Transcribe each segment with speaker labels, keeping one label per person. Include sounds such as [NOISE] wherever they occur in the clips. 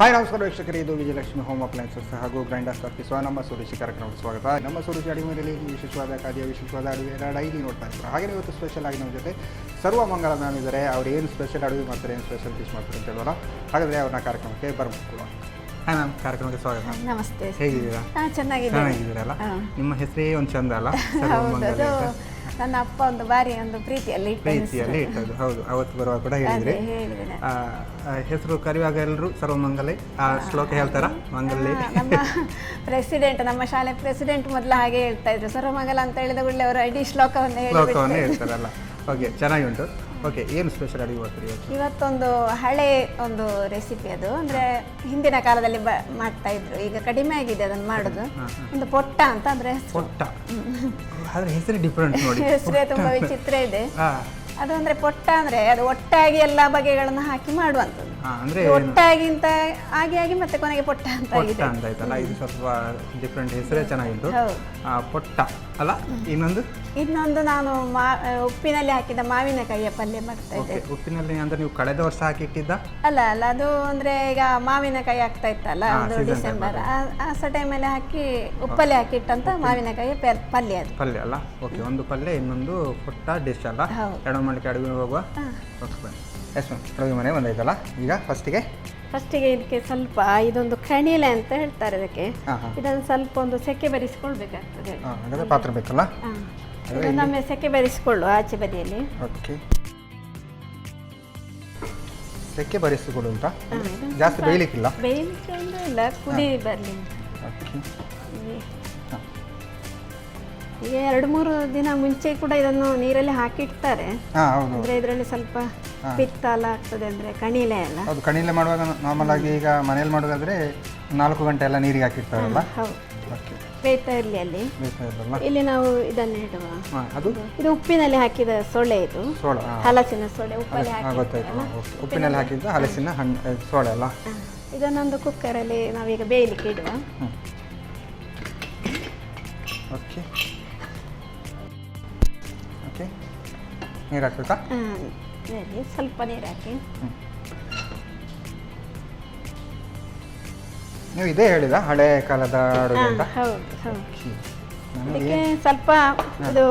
Speaker 1: Hi ನಮಸ್ಕಾರ ವೀಕ್ಷಕರೇ. ಇದು ವಿಜಯಲಕ್ಷ್ಮಿ ಹೋಮ್ ಅಪ್ಲೈನ್ಸಸ್ ಹಾಗೂ ಗ್ರೈಂಡರ್ ಸ್ಥಾಪಿಸುವ ನಮ್ಮ ಸುರೇಶಿ ಕಾರ್ಯಕ್ರಮಕ್ಕೆ ಸ್ವಾಗತ. ನಮ್ಮ ಸುರೇಶಿ ಅಡಿಮೆಯಲ್ಲಿ ವಿಶೇಷವಾದ ಖಾದ್ಯ ವಿಶೇಷವಾದ ಅಡುಗೆ ಡೈಲಿ ನೋಡ್ತಾ ಇದ್ದಾರೆ ಹಾಗೆ ಇವತ್ತು ಸ್ಪೆಷಲ್ ಆಗಿ ನಮ್ಮ ಜೊತೆ ಸರ್ವ ಮಂಗಳ ಮ್ಯಾಮ್ ಇದ್ದಾರೆ. ಅವ್ರು ಏನು ಸ್ಪೆಷಲ್ ಅಡುಗೆ ಮಾಡ್ತಾರೆ ಏನು ಸ್ಪೆಷಲ್ ಡಿಶ್ ಮಾಡ್ತಾರೆ ಅಂತ ಹೇಳೋಣ. ಹಾಗಾದರೆ ಅವ್ರನ್ನ ಕಾರ್ಯಕ್ರಮಕ್ಕೆ ಬರ್ಬೋದು ಹಾಯ್ ಮ್ಯಾಮ್ ಕಾರ್ಯಕ್ರಮಕ್ಕೆ ಸ್ವಾಗತ.
Speaker 2: ನಮಸ್ತೆ.
Speaker 1: ಹೇಗಿದ್ದೀರಾ? ಚೆನ್ನಾಗಿದ್ದೀರಲ್ಲ. ನಿಮ್ಮ ಹೆಸರೇ ಒಂದು ಚಂದ ಅಲ್ಲ?
Speaker 2: ನನ್ನ ಅಪ್ಪ ಒಂದು ಬಾರಿ ಒಂದು ಪ್ರೀತಿಯಲ್ಲಿ
Speaker 1: ಪ್ರೀತಿಯಲ್ಲಿ ಇಟ್ಟದ್ದು. ಹೌದು ಅವತ್ತು ಬರುವಾಗ ಕೂಡ ಹೇಳಿದ್ರಿ. ಆ, ಆ, ಹೆಸರು ಕರೆಯುವಾಗ ಎಲ್ಲರೂ ಸರ್ವಮಂಗಲೆ ಆ ಶ್ಲೋಕ ಹೇಳ್ತಾರ? ಮಂಗಲಿ.
Speaker 2: ನಮ್ಮ ಪ್ರೆಸಿಡೆಂಟ್ ನಮ್ಮ ಶಾಲೆ ಪ್ರೆಸಿಡೆಂಟ್ ಮೊದಲು ಹಾಗೆ ಹೇಳ್ತಾ ಇದ್ರು. ಸರ್ವಮಂಗಲ ಅಂತ ಹೇಳಿದ ಕೂಡಲೇ ಅವರು ಐಡಿ ಶ್ಲೋಕವನ್ನು
Speaker 1: ಶ್ಲೋಕವನ್ನು
Speaker 2: ಹೇಳಿ
Speaker 1: ಹೇಳ್ತಾರಲ್ಲ. ಓಕೆ ಚೆನ್ನಾಗಿ ಉಂಟು. ಓಕೆ ಏನು ಸ್ಪೆಷಲ್ ಅಡುಗೆ ಮಾಡ್ತೀರಿ ಇವತ್ತು?
Speaker 2: ಇವತ್ತೊಂದು ಹಳೆ ಒಂದು ರೆಸಿಪಿ ಅದು. ಅಂದ್ರೆ ಹಿಂದಿನ ಕಾಲದಲ್ಲಿ ಬ ಮಾಡ್ತಾ ಇದ್ರು. ಈಗ ಕಡಿಮೆ ಆಗಿದೆ ಅದನ್ನು ಮಾಡೋದು. ಒಂದು ಪೊಟ್ಟ ಅಂತ ಅಂದ್ರೆ
Speaker 1: ಪೊಟ್ಟ. ಹೆಸರು ಡಿಫ್ರೆಂಟ್ ನೋಡಿ. [LAUGHS]
Speaker 2: ಹೆಸರೇ ತುಂಬಾ ವಿಚಿತ್ರ ಇದೆ. ಅದು ಅಂದ್ರೆ ಪೊಟ್ಟ ಅಂದ್ರೆ ಅದು ಒಟ್ಟಾಗಿ ಎಲ್ಲಾ ಬಗೆಗಳನ್ನು ಹಾಕಿ ಮಾಡುವಂತದ್ದು
Speaker 1: ಹಾ, ಅಂದ್ರೆ
Speaker 2: ಒಟ್ಟಾಗಿ ಅಂತ ಆಗಿ ಆಗಿ ಮತ್ತೆ ಕೊನೆಗೆ ಪೊಟ್ಟ ಅಂತ
Speaker 1: ಪೊಟ್ಟ
Speaker 2: ಆಗಿದೆ.
Speaker 1: ಅಂತ ಆಯ್ತಲ್ಲ? ಇದು ಸ್ವಲ್ಪ ಡಿಫ್ರೆಂಟ್ ಹೆಸರೇ ಚೆನ್ನಾಗಿತ್ತು.
Speaker 2: ಹೌದು.
Speaker 1: ಆ, ಪೊಟ್ಟ. ಅಲ್ಲ ಇನ್ನೊಂದು?
Speaker 2: ಇನ್ನೊಂದು ನಾನು ಮಾ ಉಪ್ಪಿನಲ್ಲಿ ಹಾಕಿದ ಮಾವಿನಕಾಯಿಯ ಪಲ್ಯ ಮಾಡ್ತಾ ಇದ್ದೆ.
Speaker 1: ಉಪ್ಪಿನಲ್ಲಿ ಅಂದ್ರೆ ನೀವು ಕಳೆದ ವರ್ಷ ಹಾಕಿಟ್ಟಿದ್ದ?
Speaker 2: ಅಲ್ಲ ಅಲ್ಲ ಅದು ಅಂದ್ರೆ ಈಗ ಮಾವಿನಕಾಯಿ ಆಗ್ತಾ ಇತ್ತಲ್ಲ
Speaker 1: ಹಾ,
Speaker 2: ಒಂದು
Speaker 1: season
Speaker 2: ಡಿಸೆಂಬರ್. ಆ ಸ ಟೈಮಲ್ಲಿ ಹಾಕಿ ಉಪ್ಪಲ್ಲಿ ಹಾಕಿಟ್ಟಂತ ಮಾವಿನಕಾಯಿ ಪಲ್ಯ ಅದು.
Speaker 1: ಪಲ್ಯ ಅಲ್ಲ? ಓಕೆ ಒಂದು ಪಲ್ಯ ಇನ್ನೊಂದು ಪುಟ್ಟ ಡಿಶ್ ಅಲ್ಲ?
Speaker 2: ಹೌದು.
Speaker 1: ಎರಡು ಮಾಡಲಿಕ್ಕೆ ಅಡುಗೆ ಹೋಗುವ? ಓಕೆ ಬನ್ನಿ ಎಸ್ ಮ್ಯಾಮ್ ಅಡುಗೆ ಮನೆ ಬಂದೈತಲ್ಲ ಈಗ ಫಸ್ಟಿಗೆ
Speaker 2: ಫಸ್ಟಿಗೆ ಇದಕ್ಕೆ ಸ್ವಲ್ಪ ಇದೊಂದು ಕಣಿಲೆ ಅಂತ ಹೇಳ್ತಾರೆ ಇದಕ್ಕೆ
Speaker 1: ಹಾಂ ಹಾಂ.
Speaker 2: ಇದನ್ನು ಸ್ವಲ್ಪ ಒಂದು ಸೆಕೆ ಬರಿಸ್ಕೊಳ್ಬೇಕಾಗ್ತದೆ.
Speaker 1: ಹಾಂ ಹಾಗಾದ್ರೆ ಪಾತ್ರೆ ಬೇಕಲ್ಲ?
Speaker 2: ಹಾ. ಇದನ್ನೊಮ್ಮೆ ಸೆಕೆ ಬರಿಸಿಕೊಳ್ಳು ಆಚೆ ಬದಿಯಲ್ಲಿ.
Speaker 1: ಓಕೆ ಸೆಕೆ ಬರಿಸಿಕೊಡು ಅಂತ?
Speaker 2: ಹಾ,
Speaker 1: ಜಾಸ್ತಿ ಬೇಯಲಿಕ್ಕಿಲ್ಲ?
Speaker 2: ಬೇಯಲಿಕ್ಕೆ ಅಂದ್ರೆ ಇಲ್ಲ ಕುದಿ ಬರಲಿ
Speaker 1: ಓಕೆ
Speaker 2: ಈಗ ಎರಡು ಮೂರು ದಿನ ಮುಂಚೆ ಕೂಡ ಇದನ್ನು ನೀರಲ್ಲಿ ಹಾಕಿಡ್ತಾರೆ.
Speaker 1: ಹಾಂ ಹೌದು.
Speaker 2: ಅಂದ್ರೆ ಇದರಲ್ಲಿ ಸ್ವಲ್ಪ ಪಿತ್ತ ಎಲ್ಲ ಆಗ್ತದೆ ಅಂದ್ರೆ ಕಣಿಲೆ ಎಲ್ಲ.
Speaker 1: ಹೌದು ಕಣಿಲೆ ಮಾಡುವಾಗ ನಾರ್ಮಲ್ ಆಗಿ ಈಗ ಮನೆಯಲ್ಲಿ ಮಾಡೋದಾದ್ರೆ ನಾಲ್ಕು ಗಂಟೆ ಎಲ್ಲ ನೀರಿಗೆ ಹಾಕಿರ್ತಾರಲ್ಲ
Speaker 2: ಹೌದು.
Speaker 1: ಓಕೆ
Speaker 2: ಬೇಯ್ತಾ ಇರಲಿ ಅಲ್ಲಿ. ಇಲ್ಲಿ ನಾವು ಇದನ್ನು ಇಡುವ.
Speaker 1: ಹಾಂ ಅದು?
Speaker 2: ಇದು ಉಪ್ಪಿನಲ್ಲಿ ಹಾಕಿದ ಸೊಳ್ಳೆ ಇದು.
Speaker 1: ಸೋಳ ಹಾಂ.
Speaker 2: ಹಲಸಿನ ಸೊಳ್ಳೆ ಉಪ್ಪಲ್ಲಿ ಹಾಕಿ
Speaker 1: ಗೊತ್ತಾಯ್ತು. ಹಾಂ, ಓಕೆ. ಉಪ್ಪಿನಲ್ಲಿ ಹಾಕಿದ್ದು ಹಲಸಿನ ಹಣ್ಣು ಸೋಳ ಅಲ್ಲ?
Speaker 2: ಇದನ್ನೊಂದು ಕುಕ್ಕರಲ್ಲಿ ನಾವೀಗ ಬೇಯಲಿಕ್ಕೆ ಇಡುವ.
Speaker 1: ಓಕೆ ಓಕೆ ನೀರು ಹಾಕ್ಬೇಕಾ?
Speaker 2: ಹಾ, ಸ್ವಲ್ಪ ನೀರು ಹಾಕಿ.
Speaker 1: ನೀವು ಇದೇ ಹೇಳಿದ ಹಳೆ ಕಾಲದ ಅಡುಗೆ ಅಂತ?
Speaker 2: ಹೌದು ಹೌದು. ಅದಕ್ಕೆ ಸ್ವಲ್ಪ ಇದು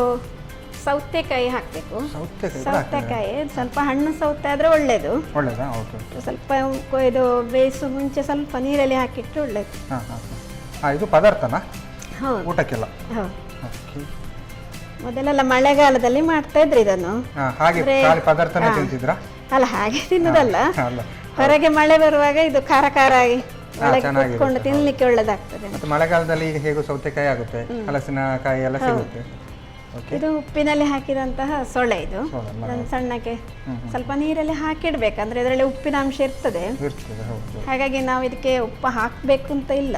Speaker 2: ಸೌತೆಕಾಯಿ ಹಾಕಬೇಕು.
Speaker 1: ಸೌತೆಕಾಯಿ
Speaker 2: ಸ್ವಲ್ಪ ಹಣ್ಣು ಸೌತೆ ಆದರೆ ಒಳ್ಳೆಯದು
Speaker 1: ಒಳ್ಳೇದಾ? ಓಕೆ
Speaker 2: ಸ್ವಲ್ಪ ಇದು ಬೇಯಿಸು ಮುಂಚೆ ಸ್ವಲ್ಪ ನೀರಲ್ಲಿ ಹಾಕಿಟ್ಟು ಒಳ್ಳೆಯದು
Speaker 1: ಹಾಂ ಹಾಂ ಹಾಂ. ಇದು ಪದಾರ್ಥನಾ?
Speaker 2: ಹೌದು.
Speaker 1: ಊಟಕ್ಕೆಲ್ಲ?
Speaker 2: ಹೌದು. ಮೊದಲೆಲ್ಲ ಮಳೆಗಾಲದಲ್ಲಿ ಮಾಡ್ತಾ ಇದ್ರಿ ಇದನ್ನು.
Speaker 1: ಹಾಂ ಹಾಗೆ ಖಾಲಿ ಪದಾರ್ಥನೇ
Speaker 2: ಹಾ.
Speaker 1: ತಿಂತಿದ್ರಾ?
Speaker 2: ಅಲ್ಲ ಹಾಗೆ ತಿನ್ನುದಲ್ಲ.
Speaker 1: ಅಲ್ಲ.
Speaker 2: ಹೊರಗೆ ಮಳೆ ಬರುವಾಗ ಇದು ಖಾರ ಖಾರ ಆಗಿ
Speaker 1: ಹಾ,
Speaker 2: ಒಳಗೆ
Speaker 1: ಚೆನ್ನಾಗಿರುತ್ತೆ.
Speaker 2: ಕುತ್ಕೊಂಡು ತಿನ್ಲಿಕ್ಕೆ ಒಳ್ಳೇದಾಗ್ತದೆ.
Speaker 1: ಮತ್ತು ಮಳೆಗಾಲದಲ್ಲಿ ಈಗ ಹೇಗೂ ಸೌತೆಕಾಯಿ ಆಗುತ್ತೆ ಹಲಸಿನಕಾಯಿ ಎಲ್ಲ ಸಿಗುತ್ತೆ.
Speaker 2: ಇದು ಉಪ್ಪಿನಲ್ಲಿ ಹಾಕಿದಂತಹ ಸೊಳ್ಳೆ ಇದು. ಇದನ್ನು ಸಣ್ಣಕ್ಕೆ ಸ್ವಲ್ಪ ನೀರಲ್ಲಿ ಹಾಕಿಡ್ಬೇಕಂದ್ರೆ ಇದರಲ್ಲಿ ಉಪ್ಪಿನ ಅಂಶ ಇರ್ತದೆ. ಹಾಗಾಗಿ ನಾವು ಇದಕ್ಕೆ ಉಪ್ಪು ಹಾಕಬೇಕು ಅಂತ ಇಲ್ಲ.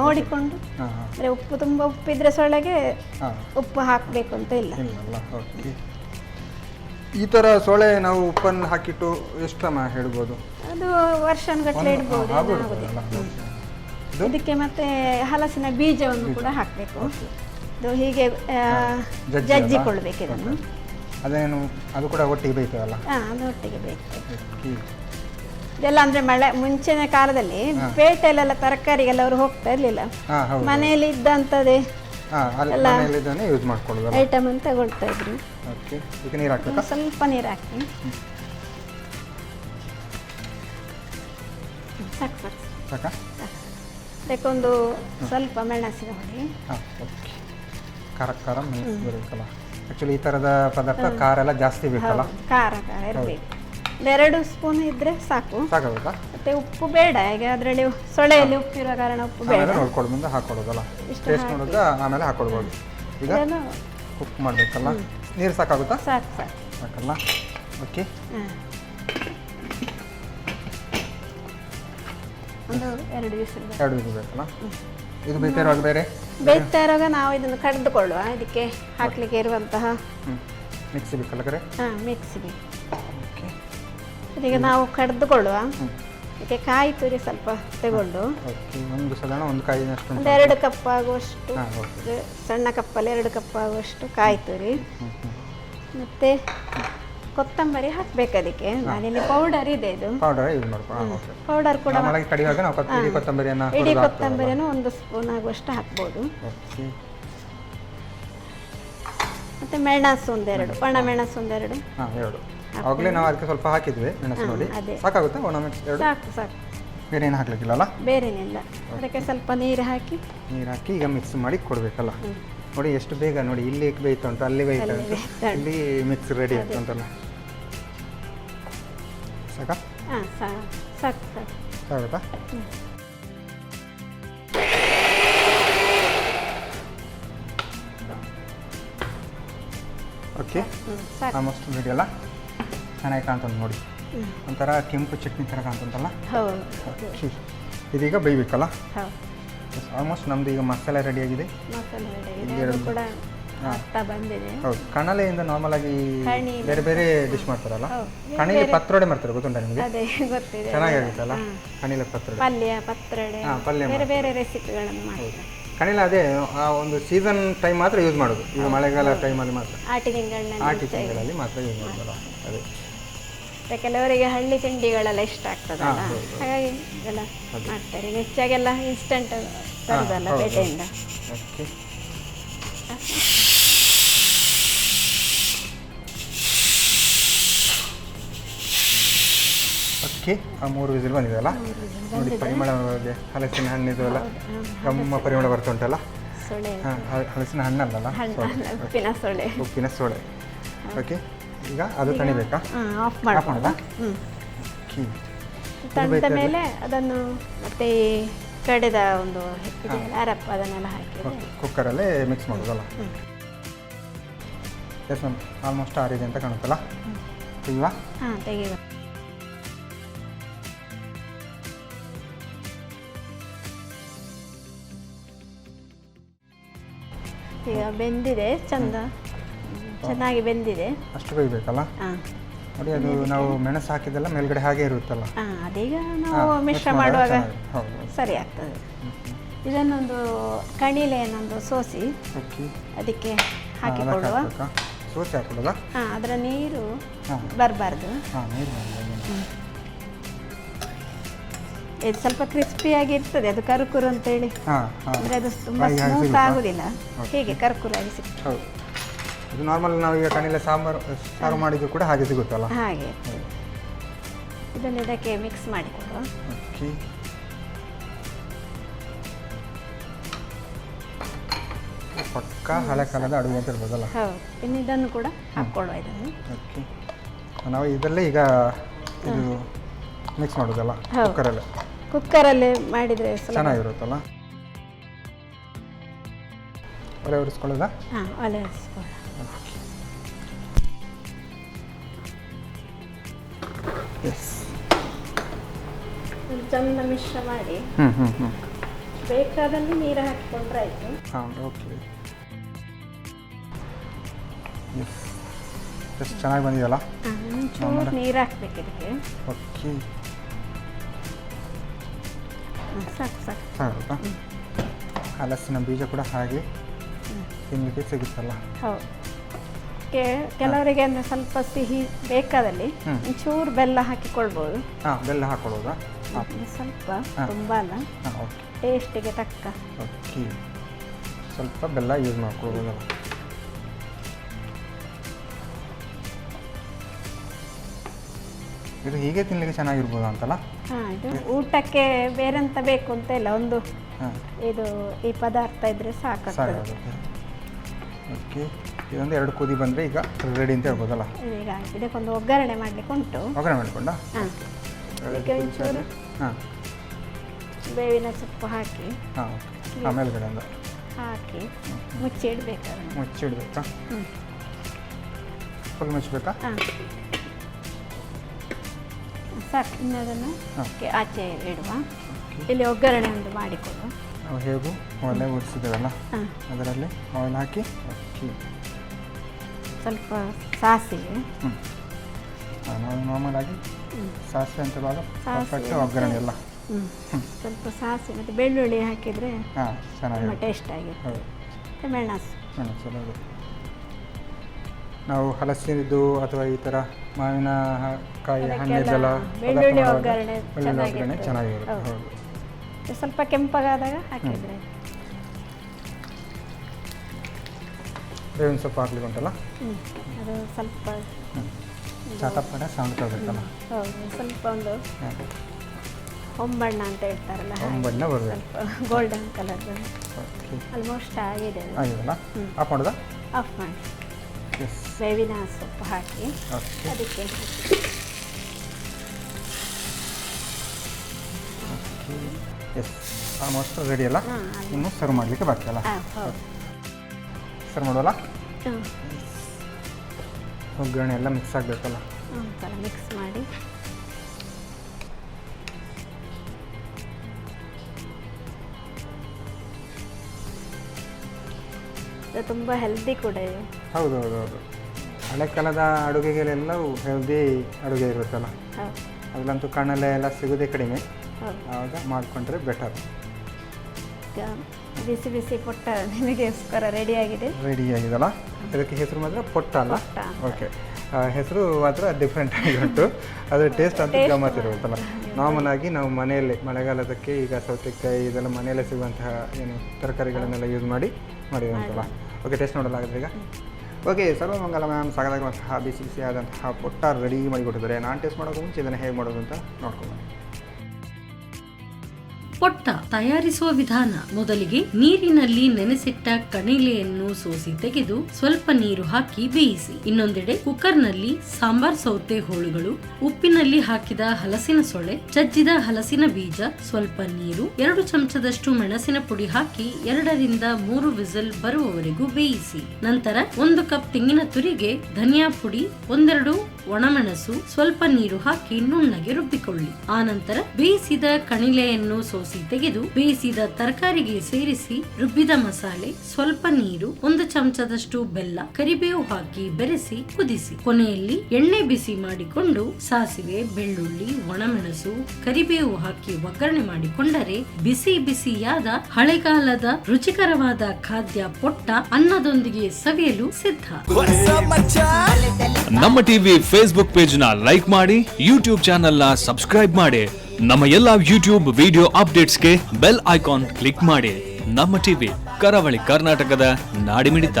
Speaker 2: ನೋಡಿಕೊಂಡು. ಅಂದರೆ ಉಪ್ಪು ತುಂಬಾ ಉಪ್ಪಿದ್ರೆ ಸೊಳ್ಳೆಗೆ ಉಪ್ಪು ಹಾಕಬೇಕು ಅಂತ ಇಲ್ಲ.
Speaker 1: ಈ ತರ ಸೊಳ್ಳೆ ನಾವು ಉಪ್ಪನ್ನು ಹಾಕಿಟ್ಟು ಎಷ್ಟು ಸಮಯ ಹೇಳ್ಬೋದು?
Speaker 2: ಅದು ವರ್ಷಗಟ್ಟಲೆ ಇಡ್ಬೋದು ಇದಕ್ಕೆ ಮತ್ತೆ ಹಲಸಿನ ಬೀಜವನ್ನು ಕೂಡ ಹಾಕಬೇಕು. ಇದು ಹೀಗೆ ಜಜ್ಜಿಕೊಳ್ಬೇಕು ಇದನ್ನು.
Speaker 1: ಅದೇನು ಅದು ಕೂಡ ಒಟ್ಟಿಗೆ ಅಲ್ಲ
Speaker 2: ಹಾಂ ಅದು ಒಟ್ಟಿಗೆ ಬೇಕು. ಇದೆಲ್ಲ ಅಂದ್ರೆ ಮಳೆ ಮುಂಚಿನ ಕಾಲದಲ್ಲಿ ಪೇಟೆಯಲ್ಲೆಲ್ಲ ತರಕಾರಿಗೆಲ್ಲ ಅವರು ಹೋಗ್ತಾ ಇರಲಿಲ್ಲ. ಮನೆಯಲ್ಲಿ ಇದ್ದಂಥದ್ದೇ
Speaker 1: ಎಲ್ಲ ಯೂಸ್ ಮಾಡ್ಕೊಳ್ಳೋದಲ್ಲ
Speaker 2: ಐಟಮ್ ಅಂತ ತಗೊಳ್ತಾ ಇದ್ರು.
Speaker 1: ಓಕೆ. ಈಗ ನೀರು ಹಾಕ್ಬೇಕಾ?
Speaker 2: ಸ್ವಲ್ಪ ನೀರು ಹಾಕಿ. ಸಾಕು ಸಾಕು.
Speaker 1: ಸಾಕಾ?
Speaker 2: ಸಾಕು. ಅದಕ್ಕೊಂದು ಸ್ವಲ್ಪ ಮೆಣಸಿನ ಹುಡಿ
Speaker 1: ಹಾಂ ಓಕೆ. ಖಾರ ಖಾರ ಮೆಣಸು ಬರುತ್ತಲ್ಲ. ಆ್ಯಕ್ಚುಲಿ ಈ ಥರದ ಪದಾರ್ಥ ಖಾರ ಎಲ್ಲ ಜಾಸ್ತಿ ಬೇಕಲ್ಲ
Speaker 2: ಖಾರ ಖಾರ ಇರಬೇಕು. ಎರಡು ಸ್ಪೂನ್ ಇದ್ರೆ ಸಾಕು.
Speaker 1: ಸಾಕಾಗುತ್ತಾ
Speaker 2: ಮತ್ತೆ ಉಪ್ಪು ಬೇಡ ಈಗ ಅದರಲ್ಲಿ ಸೊಳೆಯಲ್ಲಿ ಉಪ್ಪಿರೋ ಕಾರಣ ಉಪ್ಪು ಬೇಡ.
Speaker 1: ಆಮೇಲೆ ನೋಡ್ಕೊಂಡು ಮುಂದೆ ಹಾಕೊಳ್ಳೋದಲ್ಲ. ಟೇಸ್ಟ್ ನೋಡಿದ್ರೆ ಆಮೇಲೆ ಹಾಕೊಳ್ಬೋದು. ಈಗ
Speaker 2: ಉಪ್ಪು
Speaker 1: ಕುಕ್ ಮಾಡಬೇಕಲ್ಲ? ನೀರು ಸಾಕಾಗುತ್ತಾ?
Speaker 2: ಸಾಕು ಸಾಕು.
Speaker 1: ಸಾಕಲ್ಲ? ಓಕೆ
Speaker 2: ಒಂದು ಎರಡು ದಿವಸ.
Speaker 1: ಎರಡು ದಿವಸ ಬೇಕಲ್ಲ? ಇದು ಬೇಕಾಗಿರುವಾಗ ಬೇರೆ?
Speaker 2: ಬೇಯ್ತಾ ಇರುವಾಗ ನಾವು ಇದನ್ನು ಕಡಿದುಕೊಳ್ಳುವ ಇದಕ್ಕೆ ಹಾಕಲಿಕ್ಕೆ ಇರುವಂತಹ
Speaker 1: ಮಿಕ್ಸಿ ಬೇಕಲ್ಲ ಕರೆ?
Speaker 2: ಹಾಂ ಮಿಕ್ಸಿ
Speaker 1: ಓಕೆ
Speaker 2: ಇದೀಗ ನಾವು ಕಡಿದುಕೊಳ್ಳುವ. ಇದಕ್ಕೆ ಕಾಯಿ ತುರಿ ಸ್ವಲ್ಪ ತಗೊಂಡು.
Speaker 1: ಒಂದು ಸಾಧಾರಣ ಒಂದು ಕಾಯಿನಷ್ಟು
Speaker 2: ಒಂದು ಎರಡು ಕಪ್ ಆಗುವಷ್ಟು ಸಣ್ಣ ಕಪ್ಪಲ್ಲಿ ಎರಡು ಕಪ್ ಆಗುವಷ್ಟು ಕಾಯಿ ತುರಿ. ಮತ್ತು ಕೊತ್ತಂಬರಿ ಹಾಕ್ಬೇಕು ಅದಕ್ಕೆ. ನಾನಿಲ್ಲಿ ಪೌಡರ್ ಇದೆ ಇದು.
Speaker 1: ಪೌಡರ್ ಯೂಸ್ ಮಾಡ್ಕೊಳ್ಳೋಣ.
Speaker 2: ಪೌಡರ್ ಕೂಡ
Speaker 1: ನಾರ್ಮಲಾಗಿ ಕಡಿಯುವಾಗ ನಾವು ಕೊತ್ತಂಬರಿ ಕೊತ್ತಂಬರಿಯನ್ನು
Speaker 2: ಇಡೀ? ಕೊತ್ತಂಬರಿಯನ್ನು ಒಂದು ಸ್ಪೂನ್ ಆಗುವಷ್ಟು ಹಾಕ್ಬೋದು. ಮತ್ತೆ ಮೆಣಸು ಒಂದೆರಡು ಒಣ ಮೆಣಸು ಒಂದೆರಡು.
Speaker 1: ಹಾಂ ಎರಡು. ಆಗಲೇ ನಾವು ಅದಕ್ಕೆ ಸ್ವಲ್ಪ ಹಾಕಿದ್ವಿ ಮೆಣಸು ನೋಡಿ. ಸಾಕಾಗುತ್ತಾ ಒಣ ಮೆಣಸು ಎರಡು?
Speaker 2: ಸಾಕು ಸಾಕು.
Speaker 1: ಬೇರೆ ಏನು ಹಾಕ್ಲಿಕ್ಕಿಲ್ಲಲ್ಲ
Speaker 2: ಬೇರೆನಿಲ್ಲ. ಅದಕ್ಕೆ ಸ್ವಲ್ಪ ನೀರು ಹಾಕಿ.
Speaker 1: ನೀರು ಹಾಕಿ ಈಗ ಮಿಕ್ಸ್ ಮಾಡಿ ಕೊಡಬೇಕಲ್ಲ. ನೋಡಿ ಎಷ್ಟು ಬೇಗ ನೋಡಿ ಇಲ್ಲಿ ಬೇಯ್ತಾ ಉಂಟು ಅಲ್ಲಿ ಬೇಯ್ತಾ ಉಂಟು. ಇಲ್ಲಿ ಮಿಕ್ಸ್ ರೆಡಿ ಆಯ್ತು ಅಂತಲ್ಲ ಸಾಕಾ? ಓಕೆ. ಆಲ್ಮೋಸ್ಟ್ ರೆಡಿ ಅಲ್ಲ? ಚೆನ್ನಾಗಿ ಕಾಣ್ತದೆ ನೋಡಿ. ಒಂಥರ ಕೆಂಪು ಚಟ್ನಿ ಥರ ಕಾಣ್ತಂತಲ್ಲ? ಇದೀಗ ಬೇಯಬೇಕಲ್ಲ? ಆಲ್ಮೋಸ್ಟ್ ನಮ್ದು ಈಗ ಮಸಾಲೆ ರೆಡಿಯಾಗಿದೆ
Speaker 2: ಮಸಾಲೆ ready ಆಗಿದೆ.
Speaker 1: ಇಲ್ಲಿ
Speaker 2: ಅದು ಕೂಡ ಆಗ್ತಾ ಬಂದಿದೆ.
Speaker 1: ಹೌದು. ಕಣಲೆಯಿಂದ ನಾರ್ಮಲ್ ಆಗಿ ಬೇರೆ ಬೇರೆ ಡಿಶ್ ಮಾಡ್ತಾರಲ್ಲ. ಕಣಿಲೆ ಪತ್ರೊಡೆ ಮಾಡ್ತಾರೆ ಗೊತ್ತುಂಟ ನಿಮಗೆ?
Speaker 2: ಅದೇ ಗೊತ್ತಿದೆ.
Speaker 1: ಚೆನ್ನಾಗಿರುತ್ತಲ್ಲ. ಕಣಿಲೆ ಪತ್ರೊಡೆ.
Speaker 2: ಪಲ್ಯ ಪತ್ರೊಡೆ
Speaker 1: ಹಾ, ಪಲ್ಯ
Speaker 2: ಬೇರೆ ಬೇರೆ ರೆಸಿಪಿಗಳನ್ನು ಮಾಡ್ತಾರೆ.
Speaker 1: ಕಣಿಲೆ ಅದೇ ಆ ಒಂದು ಸೀಸನ್ ಟೈಮ್ ಮಾತ್ರ ಯೂಸ್ ಮಾಡೋದು. ಈಗ ಮಳೆಗಾಲ ಟೈಮಲ್ಲಿ ಮಾತ್ರ.
Speaker 2: ಆಟಿ ತಿಂಗಳಲ್ಲಿ
Speaker 1: ಮಾತ್ರ ಯೂಸ್ ಮಾಡೋದಲ್ಲ ಅದೇ.
Speaker 2: ಕೆಲವರಿಗೆ ಹಳ್ಳಿ ತಿಂಡಿಗಳೆಲ್ಲ ಇಷ್ಟ ಆಗ್ತದಲ್ಲ. ಹಾಗಾಗಿ ಎಲ್ಲ ಮಾಡ್ತಾರೆ. ಈಗ ಹೆಚ್ಚಾಗೆಲ್ಲ ಇನ್ಸ್ಟಂಟ್ ಪೇಟೆಯಿಂದ.
Speaker 1: ಓಕೆ ಆ ಮೂರು ವಿಸಿಲ್ ಬಂದಿದೆಯಲ್ಲ ನೋಡಿ ಪರಿಮಳ ಹಲಸಿನ ಹಣ್ಣಿದು ಎಲ್ಲ ಗಮ್ಮ ಪರಿಮಳ
Speaker 2: ಬರ್ತಾ
Speaker 1: ಉಂಟಲ್ಲ ಹಲಸಿನ ಹಣ್ಣಲ್ಲಲ್ಲ
Speaker 2: ಹಣ್ಣು
Speaker 1: Sorry.
Speaker 2: ಉಪ್ಪಿನ ಸೊಳೆ
Speaker 1: ಉಪ್ಪಿನ ಸೋಳೆ ಓಕೆ ಈಗ ಅದು ತಣಿಬೇಕಾ?
Speaker 2: ಆಫ್
Speaker 1: ಆಫ್ ಮಾಡೋದಾ?
Speaker 2: ಹ್ಞೂ ತಂದ ಮೇಲೆ ಅದನ್ನು ಮತ್ತೆ ಕಡೆದ ಒಂದು ಇದೆಯಲ್ಲ ಅರಪ್ಪ ಅದನ್ನೆಲ್ಲ
Speaker 1: ಹಾಕಿ ಕುಕ್ಕರಲ್ಲೇ ಮಿಕ್ಸ್ ಮಾಡೋದಲ್ಲ. ಎಸ್ ಮ್ಯಾಮ್ ಆಲ್ಮೋಸ್ಟ್ ಆರಿದೆ ಅಂತ ಕಾಣುತ್ತಲ್ಲ? ಇಲ್ವಾ
Speaker 2: ಹಾಂ ತೆಗಿಬೇಕು ಈಗ ಬೆಂದಿದೆ ಚಂದ? ಚೆನ್ನಾಗಿ ಬೆಂದಿದೆ.
Speaker 1: ಅಷ್ಟು ಬೇಯಬೇಕಲ್ಲ?
Speaker 2: ಹಾಂ.
Speaker 1: ನೋಡಿ ಅದು ನಾವು ಮೆಣಸು ಹಾಕಿದೆಲ್ಲ ಮೇಲ್ಗಡೆ ಹಾಗೆ ಇರುತ್ತಲ್ಲ?
Speaker 2: ಹಾಂ ಅದೀಗ ನಾವು ಮಿಶ್ರ
Speaker 1: ಮಾಡುವಾಗ
Speaker 2: ಸರಿ ಆಗ್ತದೆ. ಇದನ್ನೊಂದು ಕಣಿಲೆಯನ್ನೊಂದು ಸೋಸಿ ಅದಕ್ಕೆ
Speaker 1: ಹಾಕಿ
Speaker 2: ಕೊಡುವ
Speaker 1: ಹಾಕ್ಬೇಕಾ? ಸೋಸಿ ಹಾಕೊಳ್ಳೋದಾ
Speaker 2: ಹಾಂ ಅದರ ನೀರು ಬರಬಾರ್ದು.
Speaker 1: ಹಾಂ ನೀರು ಬಂದಿದೆ.
Speaker 2: ಇದು ಸ್ವಲ್ಪ ಕ್ರಿಸ್ಪಿಯಾಗಿ ಇರ್ತದೆ ಅದು ಕರುಕುರು ಅಂತೇಳಿ. ಅಂದರೆ ಅದು ತುಂಬ ಸ್ಮೂತ್? ಆಗುದಿಲ್ಲ. ಹೀಗೆ ಕರ್ಕುರಾಗಿ ಸಿಗ್ತದೆ.
Speaker 1: ಇದು ನಾರ್ಮಲ್ ನಾವು ಈಗ ಕಣಿಲೆ ಸಾಂಬಾರು ಸಾರು ಮಾಡಿದ್ರು ಕೂಡ ಹಾಗೆ ಸಿಗುತ್ತಲ್ಲ?
Speaker 2: ಹಾಗೆ. ಇದನ್ನು ಇದಕ್ಕೆ ಮಿಕ್ಸ್ ಮಾಡಿಕೊಡುವ
Speaker 1: ಓಕೆ ಪಕ್ಕಾ ಹಳೆ ಕಾಲದ ಅಡುಗೆ ಅಂತ ಇರ್ಬೋದಲ್ಲ?
Speaker 2: ಹೌದು. ಇನ್ನು ಇದನ್ನು ಕೂಡ ಹಾಕ್ಕೊಳ್ಳುವ ಇದನ್ನು.
Speaker 1: ಓಕೆ ನಾವು ಇದರಲ್ಲೇ ಈಗ ಇದು ಮಿಕ್ಸ್ ಮಾಡೋದಲ್ಲ?
Speaker 2: ಹೌದು.
Speaker 1: ಕುಕ್ಕರಲ್ಲೇ?
Speaker 2: ಕುಕ್ಕರಲ್ಲಿ ಮಾಡಿದರೆ ಸ್ವಲ್ಪ
Speaker 1: ಚೆನ್ನಾಗಿರುತ್ತಲ್ಲ? ಒಲೆ ಉರಿಸ್ಕೊಳ್ಳೋದಾ
Speaker 2: ಹಾಂ ಒಲೆ ಹಚ್ಕೊಳ್ಳುವ
Speaker 1: ಎಸ್
Speaker 2: ಚಂದ ಮಿಶ್ರ ಮಾಡಿ.
Speaker 1: ಹ್ಞೂ ಹ್ಞೂ ಹ್ಞೂ
Speaker 2: ಬೇಕಾದಲ್ಲಿ ನೀರು ಹಾಕಿಕೊಂಡ್ರೆ ಆಯಿತು.
Speaker 1: ಹಾಂ ಓಕೆ ಎಸ್ ಎಷ್ಟು ಚೆನ್ನಾಗಿ ಬಂದಿದೆಯಲ್ಲ?
Speaker 2: ಚೂರು ನೀರು ಹಾಕ್ಬೇಕು ಇದಕ್ಕೆ.
Speaker 1: ಓಕೆ
Speaker 2: ಸಾಕು ಸಾಕು.
Speaker 1: ಸಾಕಾ ಹಲಸಿನ ಬೀಜ ಕೂಡ ಹಾಗೆ ತಿನ್ನಲಿಕ್ಕೆ ಸಿಗುತ್ತಲ್ಲ?
Speaker 2: ಹೌದು. ಕೆ- ಕೆಲವರಿಗೆ ಅಂದರೆ ಸ್ವಲ್ಪ ಸಿಹಿ ಬೇಕಾದಲ್ಲಿ. ಒಂಚೂರು ಬೆಲ್ಲ ಹಾಕಿಕೊಳ್ಬೋದು.
Speaker 1: ಹಾಂ ಬೆಲ್ಲ ಹಾಕೊಳ್ಳೋದಾ
Speaker 2: ಸ್ವಲ್ಪ. ತುಂಬ ಅಲ್ಲ
Speaker 1: ಹಾಂ ಓಕೆ.
Speaker 2: ಟೇಸ್ಟಿಗೆ ತಕ್ಕ.
Speaker 1: ಸ್ವಲ್ಪ ಬೆಲ್ಲ ಯೂಸ್ ಮಾಡ್ಕೊಳ್ಬೋದಲ್ಲ ಇದು ಹೀಗೆ ತಿನ್ನಲಿಕ್ಕೆ ಚೆನ್ನಾಗಿರ್ಬೋದು ಅಂತಲ್ಲ?
Speaker 2: ಹಾಂ ಇದು ಊಟಕ್ಕೆ ಬೇರೆಂತ ಬೇಕು ಅಂತ ಇಲ್ಲ ಒಂದು ಇದು ಈ ಪದಾರ್ಥ ಇದ್ರೆ
Speaker 1: ಸಾಕು ಓಕೆ. ಇದೊಂದು ಎರಡು ಕುದಿ ಬಂದರೆ ಈಗ ರೆಡಿ ಅಂತ ಹೇಳ್ಬೋದಲ್ಲ?
Speaker 2: ಈಗ ಆಯ್ತು. ಇದಕ್ಕೊಂದು ಒಗ್ಗರಣೆ ಮಾಡಲಿಕ್ಕೆ ಉಂಟು.
Speaker 1: ಒಗ್ಗರಣೆ ಮಾಡಿಕೊಂಡ?
Speaker 2: ಹಾಂ. ಒಂಚೂರು
Speaker 1: ಹಾಂ.
Speaker 2: ಬೇವಿನ ಸೊಪ್ಪು ಹಾಕಿ.
Speaker 1: ಹಾಂ ಕಡೆಯಿಂದ
Speaker 2: ಹಾಕಿ. ಮುಚ್ಚಿ ಇಡಬೇಕು
Speaker 1: ಮುಚ್ಚಿಡ್ಬೇಕಾ
Speaker 2: ಹ್ಞೂ
Speaker 1: ಫುಲ್ ಮುಚ್ಚಬೇಕಾ
Speaker 2: ಹಾಂ. ಸಾಕು ಇನ್ನದನ್ನು
Speaker 1: ಹಾಂ.
Speaker 2: ಆಚೆ ಇಡುವ. ಇಲ್ಲಿ ಒಗ್ಗರಣೆ ಒಂದು ಮಾಡಿಕೊಡು.
Speaker 1: ನಾವು ಹೇಗೂ? ಒಲೆ ಉಡಿಸಿದ್ದೇವಲ್ಲ
Speaker 2: ಹಾಂ.
Speaker 1: ಅದರಲ್ಲಿ ಆಯಿಲ್ ಹಾಕಿ ಓಕೆ.
Speaker 2: ಸ್ವಲ್ಪ ಸಾಸಿವೆ.
Speaker 1: ನಾವು ನಾರ್ಮಲ್ ಆಗಿ ಸಾಸಿವೆ ಅಂತ ಇವಾಗ
Speaker 2: ಸಾಸಿವೆ.
Speaker 1: ಪರ್ಫೆಕ್ಟ್ ಒಗ್ಗರಣೆ ಎಲ್ಲ.
Speaker 2: ಸ್ವಲ್ಪ ಸಾಸಿವೆ ಮತ್ತು ಬೆಳ್ಳುಳ್ಳಿ ಹಾಕಿದರೆ
Speaker 1: ಹಾಂ ಚೆನ್ನಾಗಿ
Speaker 2: ಟೇಸ್ಟ್
Speaker 1: ಆಗಿದೆ.
Speaker 2: ಮತ್ತು ಮೆಣಸು.
Speaker 1: ಮೆಣಸು ನಾವು ಹಲಸಿನದ್ದು ಅಥವಾ ಈ ಥರ ಮಾವಿನ ಕಾಯಿ
Speaker 2: ಹಣ್ಣು
Speaker 1: ಹಣ್ಣಿದ್ದೆಲ್ಲ
Speaker 2: ಬೆಳ್ಳುಳ್ಳಿ ಒಗ್ಗರಣೆ
Speaker 1: ಬೆಳ್ಳುಳ್ಳಿ ಒಗ್ಗರಣೆ
Speaker 2: ಚೆನ್ನಾಗಿರ್ತದೆ.
Speaker 1: ಚೆನ್ನಾಗಿರುತ್ತೆ.
Speaker 2: ಹೌದು. ಸ್ವಲ್ಪ ಕೆಂಪಗಾದಾಗ ಹಾಕಿದ್ರೆ
Speaker 1: ಬೇವಿನ ಸೊಪ್ಪು ಹಾಕ್ಲಿಕ್ಕೆ ಉಂಟಲ್ಲ.
Speaker 2: ಅದು ಸ್ವಲ್ಪ
Speaker 1: ಚಟಪಟ ಸೌಂಡ್ ತಗೋಬೇಕಲ್ಲ?
Speaker 2: ಹೌದು ಸ್ವಲ್ಪ ಒಂದು ಹೊಂಬಣ್ಣ ಅಂತ ಹೇಳ್ತಾರಲ್ಲ ಹೊಂಬಣ್ಣ
Speaker 1: ಬರುತ್ತೆ ಬರಬೇಕು
Speaker 2: ಗೋಲ್ಡನ್ ಕಲರ್ ಆಲ್ಮೋಸ್ಟ್ ಆಗಿದೆ
Speaker 1: ಆಗಿದೆಲ್ಲ. ಆಫ್ ಮಾಡೋದ?
Speaker 2: ಆಫ್ ಮಾಡಿ. ಬೇವಿನ ಸೊಪ್ಪು ಹಾಕಿ. ಅದಕ್ಕೆ
Speaker 1: ಎಸ್ ಆಲ್ಮೋಸ್ಟ್ ರೆಡಿ ಅಲ್ಲ? ಇನ್ನು ಸರ್ವ್ ಮಾಡಲಿಕ್ಕೆ ಬಾಕಿ ಅಲ್ಲ ಸರ್ವ್ ಮಾಡೋಲ್ಲ. ಒಗ್ಗರಣೆ ಎಲ್ಲ ಮಿಕ್ಸ್ ಆಗಬೇಕಲ್ಲ.
Speaker 2: ಮಿಕ್ಸ್ ಮಾಡಿ. ತುಂಬ ಹೆಲ್ದಿ ಕೂಡ ಇದೆ.
Speaker 1: ಹೌದು ಹೌದು ಹೌದು. ಹಳೆ ಕಾಲದ ಅಡುಗೆಗಳೆಲ್ಲವೂ ಹೆಲ್ದಿ ಅಡುಗೆ ಇರುತ್ತಲ್ಲ. ಅದರಲ್ಲಂತೂ ಕಣ್ಣಲ್ಲೇ ಎಲ್ಲ ಸಿಗೋದೇ ಕಡಿಮೆ. ಆವಾಗ ಮಾಡಿಕೊಂಡ್ರೆ ಬೆಟರ್
Speaker 2: ಬಿಸಿ ಬಿಸಿ ಪೊಟ್ಟ ನಿಮಗೆಸ್ಕರ ರೆಡಿ ಆಗಿದೆ?
Speaker 1: ರೆಡಿ ಆಗಿದಲ್ಲ ಇದಕ್ಕೆ ಹೆಸರು ಮಾತ್ರ ಪೊಟ್ಟ ಅಲ್ಲ. ಓಕೆ ಹೆಸರು ಮಾತ್ರ ಡಿಫ್ರೆಂಟ್ ಆಗಿ ಉಂಟು. ಅದರ ಟೇಸ್ಟ್ ಅಂತ ಇರುತ್ತಲ್ಲ ನಾರ್ಮಲ್ ಆಗಿ ನಾವು ಮನೆಯಲ್ಲೇ ಮಳೆಗಾಲದಕ್ಕೆ ಈಗ ಸೌತೆಕಾಯಿ ಇದೆಲ್ಲ ಮನೆಯಲ್ಲೇ ಸಿಗುವಂತಹ ಏನು ತರಕಾರಿಗಳನ್ನೆಲ್ಲ ಯೂಸ್ ಮಾಡಿ ಮಾಡಿರುವಂತಲ್ಲ. ಓಕೆ ಟೇಸ್ಟ್ ನೋಡಲಾಗಿದೆ ಈಗ. ಓಕೆ ಸರ್ವಮಂಗಲ ಮ್ಯಾಮ್ ಸಾಗದಾಗಿರುವಂತಹ ಬಿಸಿ ಬಿಸಿ ಆದಂತಹ ಪೊಟ್ಟ ರೆಡಿ ಮಾಡಿ ಕೊಟ್ಟಿದ್ದಾರೆ ನಾನು ಟೇಸ್ಟ್ ಮಾಡೋಕೆ ಮುಂಚೆ ಇದನ್ನು ಹೇಗೆ ಮಾಡೋದು ಅಂತ ನೋಡ್ಕೊಂಡು
Speaker 3: ಪೊಟ್ಟ ತಯಾರಿಸುವ ವಿಧಾನ. ಮೊದಲಿಗೆ ನೀರಿನಲ್ಲಿ ನೆನೆಸಿಟ್ಟ ಕಣಿಲೆಯನ್ನು ಸೋಸಿ ತೆಗೆದು ಸ್ವಲ್ಪ ನೀರು ಹಾಕಿ ಬೇಯಿಸಿ. ಇನ್ನೊಂದೆಡೆ ಕುಕ್ಕರ್ನಲ್ಲಿ ಸಾಂಬಾರ್ ಸೌತೆ ಹೋಳುಗಳು, ಉಪ್ಪಿನಲ್ಲಿ ಹಾಕಿದ ಹಲಸಿನ ಸೊಳೆ ಚಜ್ಜಿದ ಹಲಸಿನ ಬೀಜ, ಸ್ವಲ್ಪ ನೀರು, ಎರಡು ಚಮಚದಷ್ಟು ಮೆಣಸಿನ ಪುಡಿ ಹಾಕಿ ಎರಡರಿಂದ ಮೂರು ವಿಸಲ್ ಬರುವವರೆಗೂ ಬೇಯಿಸಿ. ನಂತರ ಒಂದು ಕಪ್ ತೆಂಗಿನ ತುರಿಗೆ ಧನಿಯಾ ಪುಡಿ, ಒಂದೆರಡು ಒಣಮೆಣಸು, ಸ್ವಲ್ಪ ನೀರು ಹಾಕಿ ನುಣ್ಣಗೆ ರುಬ್ಬಿಕೊಳ್ಳಿ. ಆನಂತರ ಬೇಯಿಸಿದ ಕಣಿಲೆಯನ್ನು ಸೋಸಿ ತೆಗೆದು ಬೇಯಿಸಿದ ತರಕಾರಿಗೆ ಸೇರಿಸಿ ರುಬ್ಬಿದ ಮಸಾಲೆ, ಸ್ವಲ್ಪ ನೀರು, ಒಂದು ಚಮಚದಷ್ಟು ಬೆಲ್ಲ, ಕರಿಬೇವು ಹಾಕಿ ಬೆರೆಸಿ ಕುದಿಸಿ. ಕೊನೆಯಲ್ಲಿ ಎಣ್ಣೆ ಬಿಸಿ ಮಾಡಿಕೊಂಡು ಸಾಸಿವೆ, ಬೆಳ್ಳುಳ್ಳಿ, ಒಣಮೆಣಸು, ಕರಿಬೇವು ಹಾಕಿ ಒಗ್ಗರಣೆ ಮಾಡಿಕೊಂಡರೆ ಬಿಸಿ ಬಿಸಿಯಾದ ಹಳೆಗಾಲದ ರುಚಿಕರವಾದ ಖಾದ್ಯ ಪೊಟ್ಟ ಅನ್ನದೊಂದಿಗೆ ಸವಿಯಲು ಸಿದ್ಧ.
Speaker 4: ನಮ್ಮ ಟಿವಿ ಫೇಸ್ಬುಕ್ ಪೇಜ್ನ ಲೈಕ್ ಮಾಡಿ, ಯೂಟ್ಯೂಬ್ ಚಾನೆಲ್ನ ಸಬ್ಸ್ಕ್ರೈಬ್ ಮಾಡಿ. ನಮ್ಮ ಎಲ್ಲ ಯೂಟ್ಯೂಬ್ ವಿಡಿಯೋ ಅಪ್ಡೇಟ್ಸ್ಗೆ ಬೆಲ್ ಐಕಾನ್ ಕ್ಲಿಕ್ ಮಾಡಿ. ನಮ್ಮ ಟಿವಿ ಕರಾವಳಿ ಕರ್ನಾಟಕದ ನಾಡಿಮಿಡಿತ.